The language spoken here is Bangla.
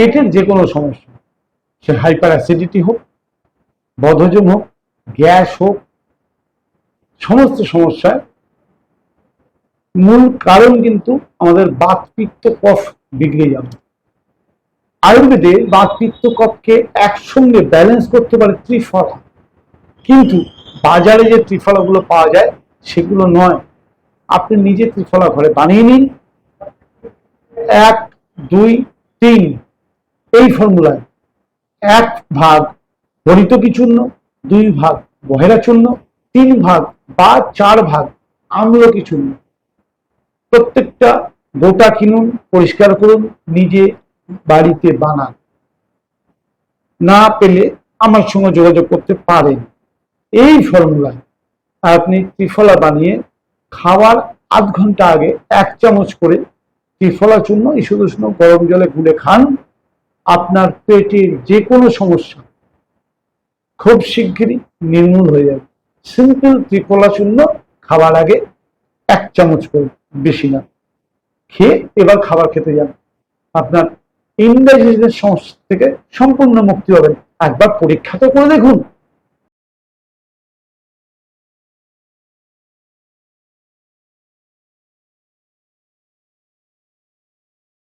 পেটের যে কোনো সমস্যা সে হাইপার অ্যাসিডিটি হোক, বদহজম হোক, গ্যাস হোক, সমস্ত সমস্যায় মূল কারণ কিন্তু আমাদের বাত পিত্ত কফ বিগড়ে যাবে। আয়ুর্বেদে বাত পিত্ত কফকে একসঙ্গে ব্যালেন্স করতে পারে ত্রিফলা। কিন্তু বাজারে যে ত্রিফলাগুলো পাওয়া যায়, সেগুলো নয়। আপনি নিজে ত্রিফলা ঘরে বানিয়ে নিন। এক, দুই, তিন। এই ফর্মুলায় এক ভাগ হরিতকি চূর্ণ, দুই ভাগ বহেরা তিন ভাগ বা চার ভাগ আমলকি চূর্ণ। প্রত্যেকটা গোটা কিনুন, পরিষ্কার করুন, নিজে বাড়িতে বানান। না পেলে আমার সঙ্গে যোগাযোগ করতে পারেন। এই ফর্মুলায় আপনি ত্রিফলা বানিয়ে খাওয়ার আধ ঘণ্টা আগে এক চামচ করে ত্রিফলা চূর্ণ উষ্ণ গরম জলে গুলে খান। আপনার পেটের যে কোনো সমস্যা খুব শীঘ্রই নির্মূল হয়ে যাবে। সিম্পল ত্রিপলা চূর্ণ খাবার আগে এক চামচ করে বেশি না। খেয়ে এবার খাবার খেতে যান। আপনার ইন্ডাইজেশনের সমস্যা থেকে সম্পূর্ণ মুক্তি পাবেন। একবার পরীক্ষা তো করে দেখুন।